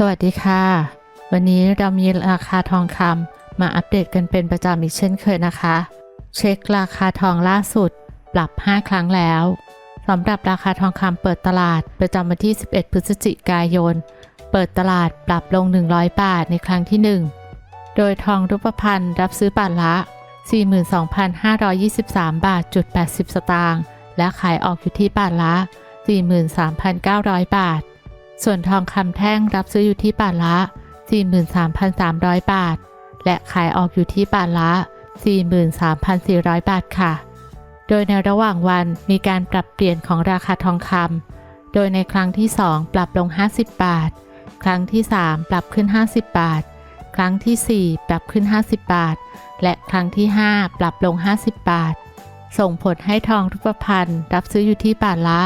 สวัสดีค่ะ วันนี้เรามีราคาทองคำมาอัปเดตกันเป็นประจำอีกเช่นเคยนะคะ เช็คราคาทองล่าสุด ปรับ 5 ครั้งแล้วสำหรับราคาทองคำเปิดตลาดประจำวันที่ 11 พฤศจิกายน เปิดตลาดปรับลง 100 บาทในครั้งที่ 1 โดยทองรูปพรรณรับซื้อบาทละ 42,523 บาทจุด80 สตางค์และขายออกอยู่ที่บาทละ 43,900 บาท ส่วนทองคำแท่งรับซื้ออยู่ที่บาทละ 43,300 บาท และขายออกอยู่ที่บาทละ 43,400 บาทค่ะ โดยในระหว่างวันมีการปรับเปลี่ยนของราคาทองคำโดยในครั้งที่ 2 ปรับลง 50 บาท ครั้งที่ 3 ปรับขึ้น 50 บาท ครั้งที่ 4 ปรับขึ้น 50 บาท และครั้งที่ 5 ปรับลง 50 บาท ส่งผลให้ทองรูปพรรณรับซื้ออยู่ที่บาทละ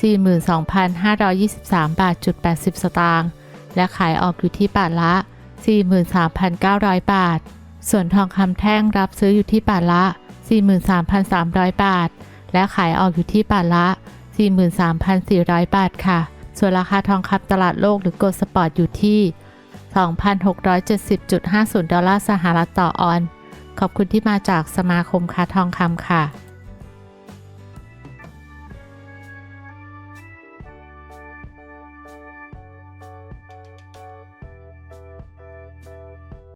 42,523 บาทจุด80 สตางค์ และขายออกอยู่ที่บาทละ 43,900 บาท ส่วนทองคำแท่งรับซื้ออยู่ที่บาทละ 43,300 บาท และขายออกอยู่ที่บาทละ 43,400 บาทค่ะ ส่วนราคาทองคำตลาดโลกหรือโกลด์สปอร์ตอยู่ที่ 2,670.50 ดอลลาร์สหรัฐต่อออน ขอบคุณที่มาจากสมาคมค้าทองคำค่ะ